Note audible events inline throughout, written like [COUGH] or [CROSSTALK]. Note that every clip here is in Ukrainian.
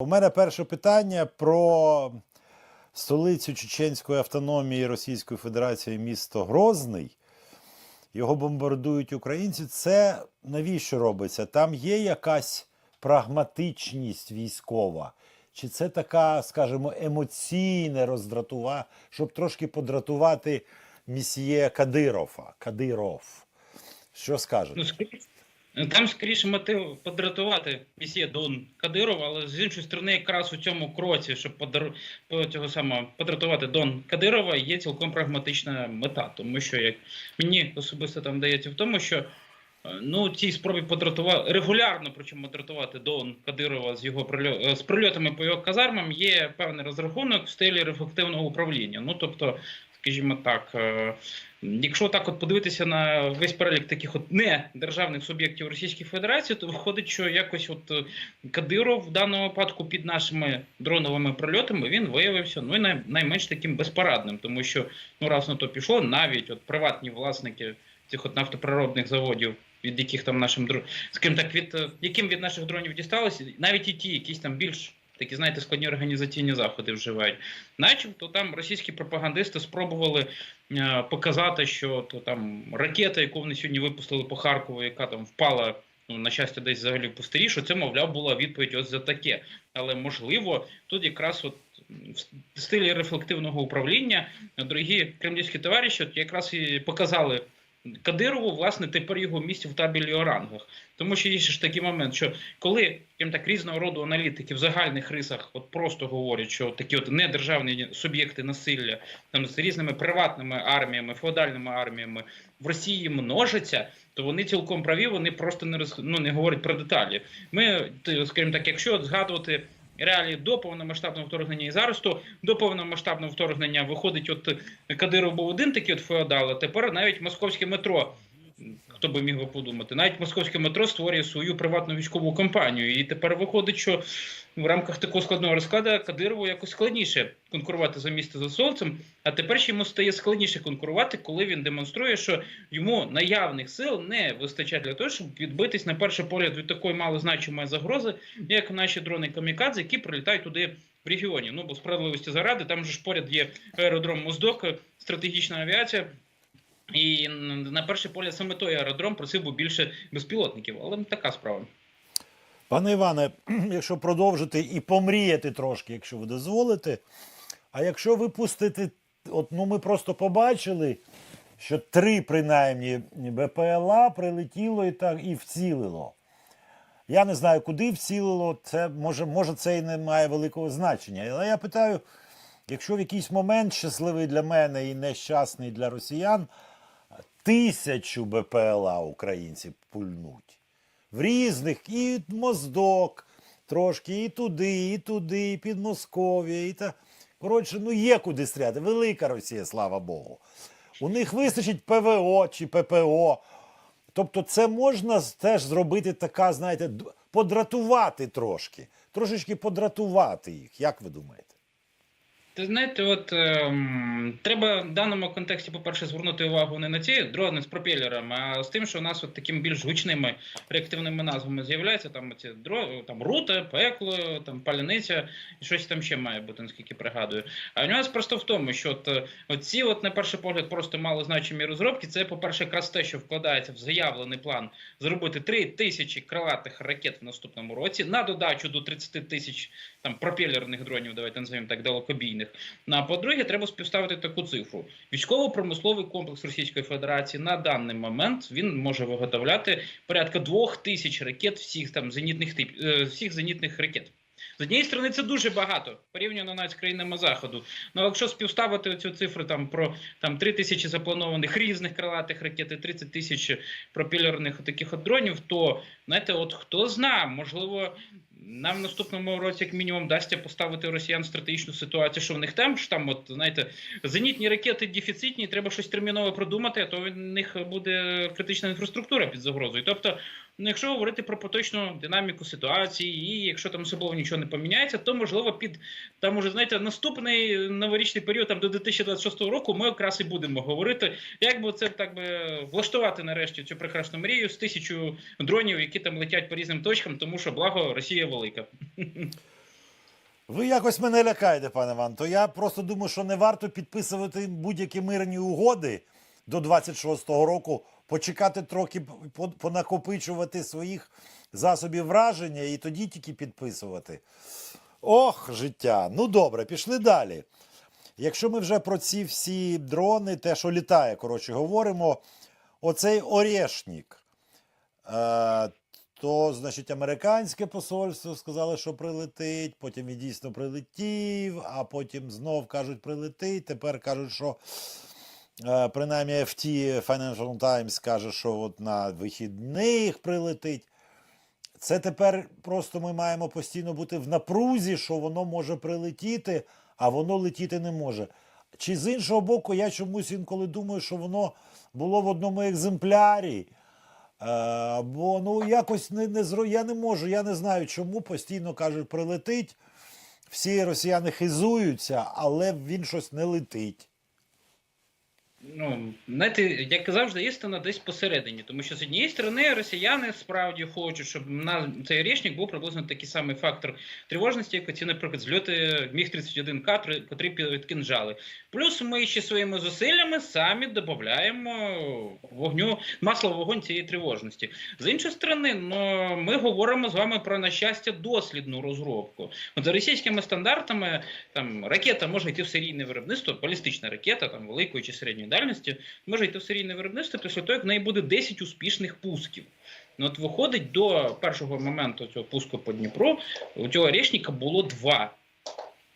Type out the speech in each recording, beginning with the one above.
У мене перше питання про столицю Чеченської автономії Російської Федерації місто Грозний. Його бомбардують українці. Це навіщо робиться? Там є якась прагматичність військова? Чи це така, скажімо, емоційне роздратування, щоб трошки подратувати місьє Кадирова? Кадиров. Що скажете? Там скоріше мотив подратувати місія Дон Кадирова, але з іншої сторони, якраз у цьому кроці, щоб подар... по цього самого подратувати Дон Кадирова, є цілком прагматична мета, тому що як мені особисто там дається в тому, що. е, Ну, ці спроби подратувати регулярно, причому подратувати Дон Кадирова з його прильо... е, з прильотами по його казармам є певний розрахунок в стилі рефлективного управління. Ну тобто, скажімо так, е, Якщо так от подивитися на весь перелік таких от не державних суб'єктів Російської Федерації, то виходить, що якось от е, Кадиров в даному випадку під нашими дроновими прольотами він виявився ну і най- найменш таким безпорадним, тому що ну раз на то пішло, навіть от приватні власники цих от нафтоприробних заводів. Від яких там нашим скажімо так, від е, яким від наших дронів дісталося, навіть і ті, якісь там більш такі, знаєте, складні організаційні заходи вживають. Начебто там російські пропагандисти спробували е, показати, що то там ракета, яку вони сьогодні випустили по Харкову, яка там впала. Ну, на щастя, десь взагалі в пустирі, що це, мовляв, була відповідь ось за таке. Але можливо, тут якраз от в стилі рефлективного управління дорогі кремлівські товариші от якраз і показали Кадирову, власне, тепер його місце в табелі о рангах. Тому що є ж такий момент, що коли скажімо так різного роду аналітики в загальних рисах от просто говорять, що такі от недержавні суб'єкти насилля там з різними приватними арміями, феодальними арміями в Росії множаться, то вони цілком праві, вони просто не роз, ну, не говорять про деталі. Ми, скажімо так, якщо згадувати. Реалії до повномасштабного вторгнення і зараз, то до повномасштабного вторгнення виходить, от Кадиров був один такий от феодал, а тепер навіть московське метро. Хто би міг би подумати, навіть московське метро створює свою приватну військову компанію. І тепер виходить, що в рамках такого складного розкладу Кадирову якось складніше конкурувати за місце за сонцем. А тепер ще йому стає складніше конкурувати, коли він демонструє, що йому наявних сил не вистачає для того, щоб відбитись на перший погляд від такої малозначимої загрози, як наші дрони камікадзе, які прилітають туди в регіоні. Ну бо справедливості заради, там же ж поряд є аеродром Моздок, стратегічна авіація. І на перший погляд саме той аеродром просив би більше безпілотників, але така справа. Пане Іване, [CLEARS THROAT] якщо продовжити і помріяти трошки, якщо ви дозволите. А якщо випустити, от ну ми просто побачили, що три, принаймні, БПЛА прилетіло і так і вцілило. Я не знаю, куди вцілило, це може, може це і не має великого значення. Але я питаю, якщо в якийсь момент щасливий для мене і нещасний для росіян, тисячу БПЛА українці пульнуть в різних і моздок трошки, і туди, і туди, і під Москов'я, і та. Коротше, ну є куди стріляти. Велика Росія, слава Богу. У них вистачить ПВО чи ППО. Тобто, це можна теж зробити така, знаєте, подратувати трошки. Трошечки подратувати їх. Як ви думаєте? Ти знаєте, от ем, треба в даному контексті, по-перше, звернути увагу не на ці дрони з пропелерами, а з тим, що у нас от такими більш гучними реактивними назвами з'являються там ці дро, там рута, пекло, там паляниця і щось там ще має бути, наскільки пригадую. А нюанс просто в тому, що от, е, оці, от на перший погляд, просто малозначимі розробки, це, по-перше, якраз те, що вкладається в заявлений план зробити 3 тисячі крилатих ракет в наступному році на додачу до 30 тисяч там пропелерних дронів, давайте називаємо так далекобійних. Ну, а по-друге, треба співставити таку цифру. Військово-промисловий комплекс Російської Федерації на даний момент він може виготовляти порядка двох тисяч ракет всіх там зенітних тип е, всіх зенітних ракет. З однієї сторони, це дуже багато порівняно навіть з країнами заходу. Ну, якщо співставити цю цифру там про там 3 тисячі запланованих різних крилатих ракет і 30 тисяч пропелерних таких от дронів, то знаєте, от хто зна, можливо, нам в наступному році, як мінімум, дасться поставити росіян в стратегічну ситуацію, що в них там ж там, от знаєте, зенітні ракети дефіцитні, треба щось терміново продумати, а то в них буде критична інфраструктура під загрозою. Тобто, ну, якщо говорити про поточну динаміку ситуації, і якщо там особливо нічого не поміняється, то можливо під там уже знаєте наступний новорічний період там до 2026 року ми якраз і будемо говорити, як би це так би влаштувати нарешті цю прекрасну мрію з тисячу дронів, які там летять по різним точкам, тому що благо Росія велика. Ви якось мене лякаєте, пане Іван. То я просто думаю, що не варто підписувати будь-які мирні угоди до 26-го року, почекати трохи, понакопичувати своїх засобів враження і тоді тільки підписувати. Ох, життя. Ну добре, пішли далі. Якщо ми вже про ці всі дрони, те, що літає, коротше, говоримо, оцей Орешник. То, значить, американське посольство сказало, що прилетить, потім він дійсно прилетів, а потім знов кажуть, прилетить. Тепер кажуть, що е, принаймні FT Financial Times каже, що от на вихідних прилетить. Це тепер просто ми маємо постійно бути в напрузі, що воно може прилетіти, а воно летіти не може. Чи з іншого боку, я чомусь інколи думаю, що воно було в одному екземплярі. Е, бо ну якось не, не зро... я не можу, я не знаю, чому постійно кажуть, прилетить. Всі росіяни хизуються, але він щось не летить. Ну, знаєте, як завжди, істина десь посередині. Тому що з однієї сторони росіяни справді хочуть, щоб на цей річник був приблизно такий самий фактор тривожності, як ці, наприклад, зльоти Міг-31К, котрі підкинжали. Плюс ми ще своїми зусиллями самі додаємо вогню, масло в вогонь цієї тривожності. З іншої сторони, ну, ми говоримо з вами про, на щастя, дослідну розробку. От за російськими стандартами там ракета може йти в серійне виробництво, балістична ракета там великої чи середньої дальності, може йти в серійне виробництво після того, як в неї буде 10 успішних пусків. Ну, от виходить до першого моменту цього пуску по Дніпру, у цього річника було два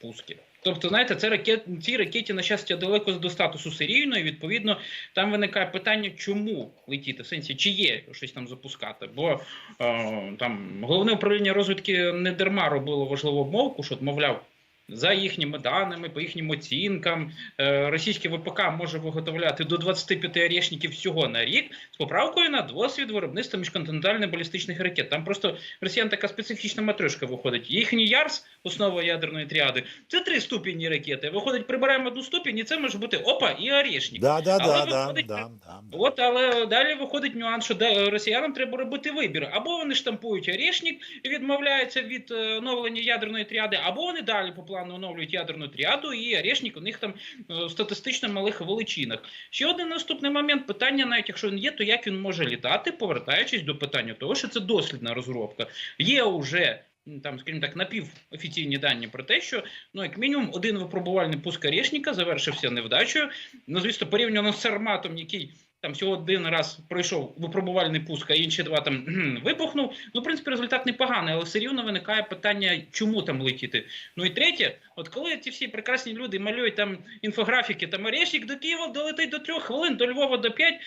пуски. Тобто, знаєте, це ракет, цій ракеті, на щастя, далеко до статусу серійної. Відповідно, там виникає питання, чому летіти, в сенсі, чи є щось там запускати. Бо е, там головне управління розвідки не дарма робило важливу обмовку, що, мовляв, за їхніми даними, по їхнім оцінкам, е, російське ВПК може виготовляти до 25 орешників всього на рік з поправкою на досвід виробництва міжконтинентальних балістичних ракет. Там просто росіян така специфічна матришка виходить. Їхній ЯРС, основа ядерної тріади, це три ступені ракети. Виходить, прибираємо одну ступінь, і це може бути опа і орешник. Да, да, Але да, да, виходить, да, да, да. От, але далі виходить нюанс, що росіянам треба робити вибір. Або вони штампують орешник і відмовляються від е, оновлення ядерної тріади, або вони далі по плану оновлюють ядерну тріаду, і орешник у них там е, в статистично малих величинах. Ще один наступний момент питання, навіть якщо він є, то як він може літати, повертаючись до питання того, що це дослідна розробка. Є вже. Там, скажімо так, напівофіційні дані про те, що ну як мінімум один випробувальний пуск орешника завершився невдачею. Ну, звісно, порівняно з Сарматом, який там всього один раз пройшов випробувальний пуск, а інші два там вибухнув. Ну, в принципі, результат непоганий, але все рівно виникає питання, чому там летіти. Ну і третє, от коли ці всі прекрасні люди малюють там інфографіки, там Орешник до Києва долетить до трьох хвилин, до Львова до п'ять.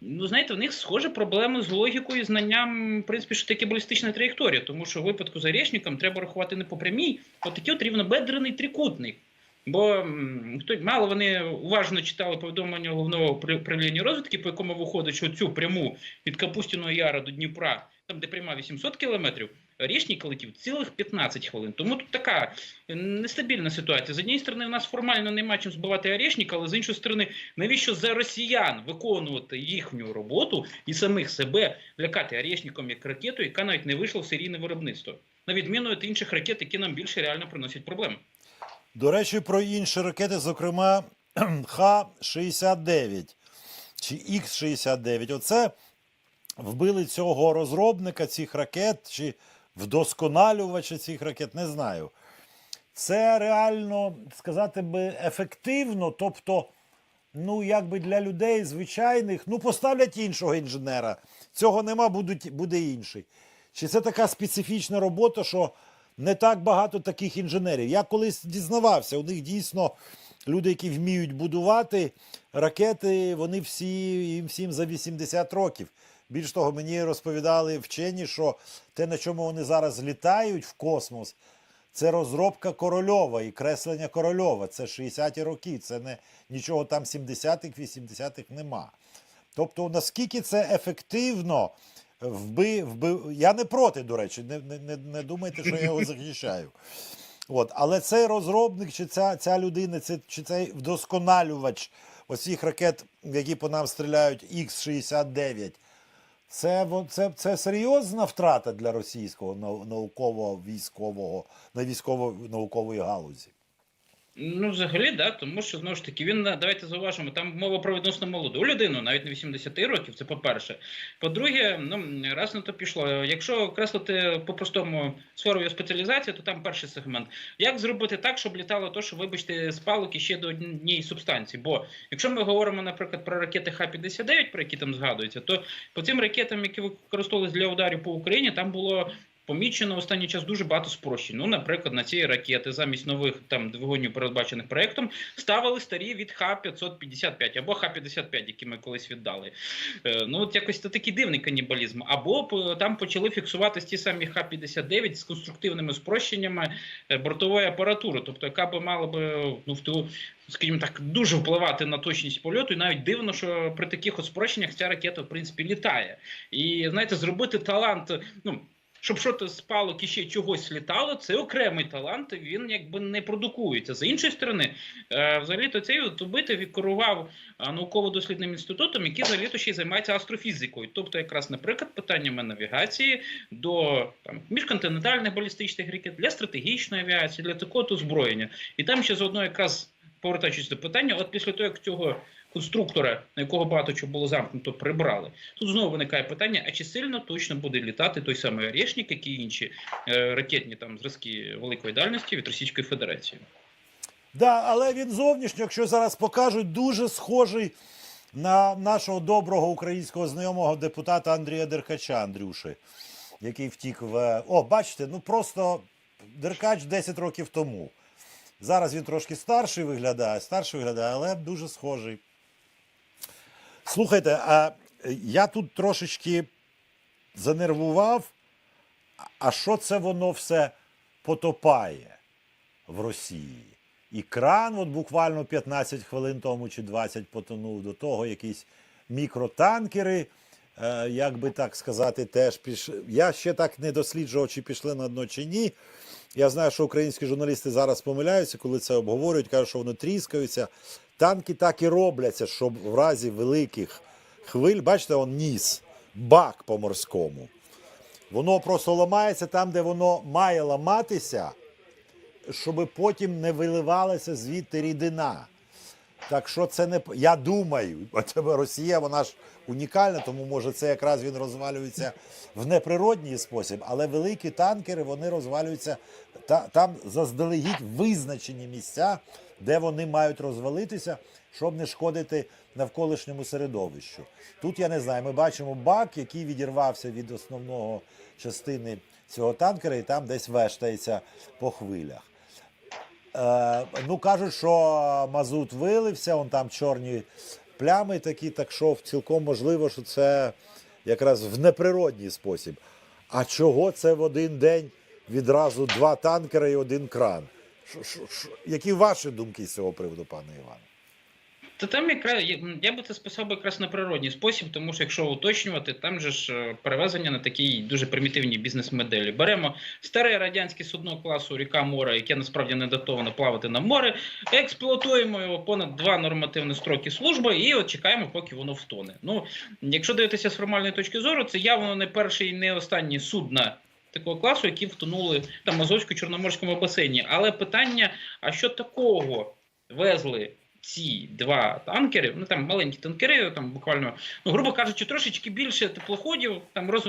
Ну, знаєте, в них схоже проблеми з логікою знанням, в принципі, що таке балістична траєкторія, тому що в випадку з Орешником треба рахувати не по прямій, а такий от рівнобедрений трикутник. Бо хто мало вони уважно читали повідомлення головного управління розвідки, по якому виходить, що цю пряму від Капустіного Яра до Дніпра, там де пряма 800 кілометрів, Річник летів цілих 15 хвилин. Тому тут така е, нестабільна ситуація. З однієї сторони, в нас формально нема чим збивати Орешник, але з іншої сторони, навіщо за росіян виконувати їхню роботу і самих себе лякати Орешником як ракету, яка навіть не вийшла в серійне виробництво, на відміну від інших ракет, які нам більше реально приносять проблеми. До речі, про інші ракети, зокрема [CLEARS THROAT] Х-69 чи Х-69. Оце вбили цього розробника цих ракет чи вдосконалювача цих ракет, не знаю. Це реально сказати би ефективно, тобто, ну, якби для людей звичайних, ну, поставлять іншого інженера. Цього нема, будуть, буде інший. Чи це така специфічна робота, що не так багато таких інженерів? Я колись дізнавався, у них дійсно люди, які вміють будувати ракети, вони всі їм всім за 80 років. Більш того, мені розповідали вчені, що те, на чому вони зараз літають в космос, це розробка Корольова і креслення Корольова. Це 60-ті роки, це не нічого там 70-х, 80-х нема. Тобто, наскільки це ефективно, вби, вби... я не проти, до речі, не, не, не, не думайте, що я його [LAUGHS] захищаю. От, але цей розробник, чи ця, ця людина, це, чи цей вдосконалювач оцих ракет, які по нам стріляють Х-69, Це, це, це серйозна втрата для російського науково-військового на військово-наукової галузі. Ну, взагалі, да, тому що знову ж таки він давайте зауважимо, там мова про відносно молоду людину, навіть не 80 років. Це по-перше. По-друге, ну раз на то пішло. Якщо окреслити по-простому сферу його спеціалізації, то там перший сегмент. Як зробити так, щоб літало то, що, вибачте, з палок ще до однієї субстанції? Бо якщо ми говоримо, наприклад, про ракети Х-59, про які там згадуються, то по цим ракетам, які використовувалися для ударів по Україні, там було помічено останній час дуже багато спрощень. Ну, наприклад, на ці ракети замість нових там двигунів, передбачених проектом, ставили старі від Х-555 або Х-55, які ми колись віддали. Е, ну, от якось це такий дивний канібалізм. Або там почали фіксуватись ті самі Х-59 з конструктивними спрощеннями е, бортової апаратури, тобто яка би мала би ну, в ту, скажімо так, дуже впливати на точність польоту. І навіть дивно, що при таких от спрощеннях ця ракета, в принципі, літає. І знаєте, зробити талант, ну. Щоб щось з палок і ще чогось літало, це окремий талант, він якби не продукується. З іншої сторони, е, взагалі-то цей от убитий керував е, науково-дослідним інститутом, який взагалі-то ще й займається астрофізикою. Тобто, якраз, наприклад, питаннями навігації до там, міжконтинентальних балістичних ракет, для стратегічної авіації, для такого то озброєння. І там ще заодно якраз повертаючись до питання, от після того, як цього конструктора, на якого багато чого було замкнуто, прибрали. Тут знову виникає питання: а чи сильно точно буде літати той самий Орешник, як і інші е, ракетні там зразки великої дальності від Російської Федерації? Да, але він зовнішньо, якщо зараз покажуть, дуже схожий на нашого доброго українського знайомого депутата Андрія Деркача Андрюши, який втік в. О, бачите, ну просто Деркач 10 років тому. Зараз він трошки старший виглядає, старший виглядає, але дуже схожий. Слухайте, а я тут трошечки занервував. А що це воно все потопає в Росії? І кран, от буквально 15 хвилин тому чи 20 потонув до того, якісь мікротанкери, як би так сказати, теж пішли. Я ще так не досліджував, чи пішли на дно чи ні. Я знаю, що українські журналісти зараз помиляються, коли це обговорюють, кажуть, що вони тріскаються. Танки так і робляться, щоб в разі великих хвиль, бачите, он ніс, бак по морському. Воно просто ламається там, де воно має ламатися, щоб потім не виливалася звідти рідина. Так що це не я думаю, Росія, вона ж унікальна, тому може це якраз він розвалюється в неприродній спосіб, але великі танкери вони розвалюються та там заздалегідь визначені місця, де вони мають розвалитися, щоб не шкодити навколишньому середовищу. Тут я не знаю. Ми бачимо бак, який відірвався від основного частини цього танкера, і там десь вештається по хвилях. Е, ну, кажуть, що мазут вилився, он там чорні плями такі, так що цілком можливо, що це якраз в неприродній спосіб. А чого це в один день відразу два танкери і один кран? Ш -ш -ш -ш. Які ваші думки з цього приводу, пане Іване? Та там якраз я- би це списав би якраз на природній спосіб, тому що якщо уточнювати, там же ж е, перевезення на такій дуже примітивній бізнес-моделі. Беремо старе радянське судно класу ріка море, яке насправді не датовано плавати на море, експлуатуємо його понад два нормативні строки служби і от чекаємо, поки воно втоне. Ну, якщо дивитися з формальної точки зору, це явно не перший і не останній судна. Такого класу, які втонули там Азовсько-Чорноморському басейні. Але питання: а що такого везли ці два танкери, ну там маленькі танкери, там буквально, ну грубо кажучи, трошечки більше теплоходів, там роз,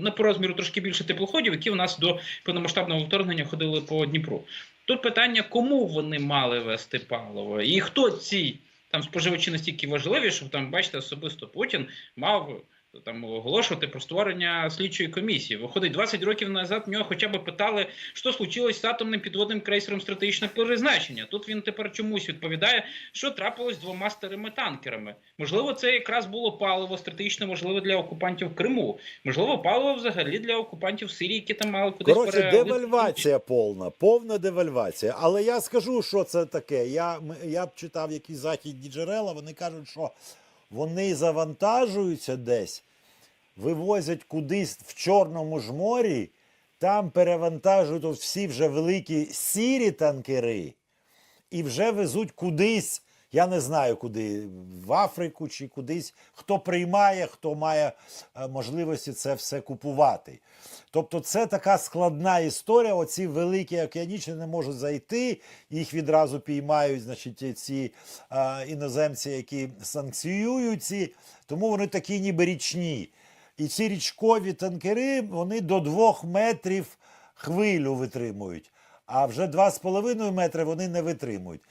не по розміру трошки більше теплоходів, які у нас до повномасштабного вторгнення ходили по Дніпру. Тут питання, кому вони мали вести паливо, і хто ці там споживачі настільки важливі, щоб там, бачите, особисто Путін мав. Там оголошувати про створення слідчої комісії. Виходить, 20 років назад в нього хоча б питали, що случилось з атомним підводним крейсером стратегічного призначення. Тут він тепер чомусь відповідає, що трапилось з двома старими танкерами. Можливо, це якраз було паливо стратегічно важливе для окупантів в Криму. Можливо, паливо взагалі для окупантів Сирії, які там мали кудись Коротше, перелити. девальвація повна, повна девальвація. Але я скажу, що це таке. Я, я б читав якісь західні джерела, вони кажуть, що вони завантажуються десь, вивозять кудись в Чорному ж морі, там перевантажують всі вже великі сірі танкери і вже везуть кудись Я не знаю, куди в Африку чи кудись. Хто приймає, хто має е, можливості це все купувати. Тобто, це така складна історія. Оці великі океанічні не можуть зайти, їх відразу піймають, значить, ці е, іноземці, які санкціюють ці, тому вони такі ніби річні. І ці річкові танкери вони до двох метрів хвилю витримують, а вже 2,5 метри вони не витримують.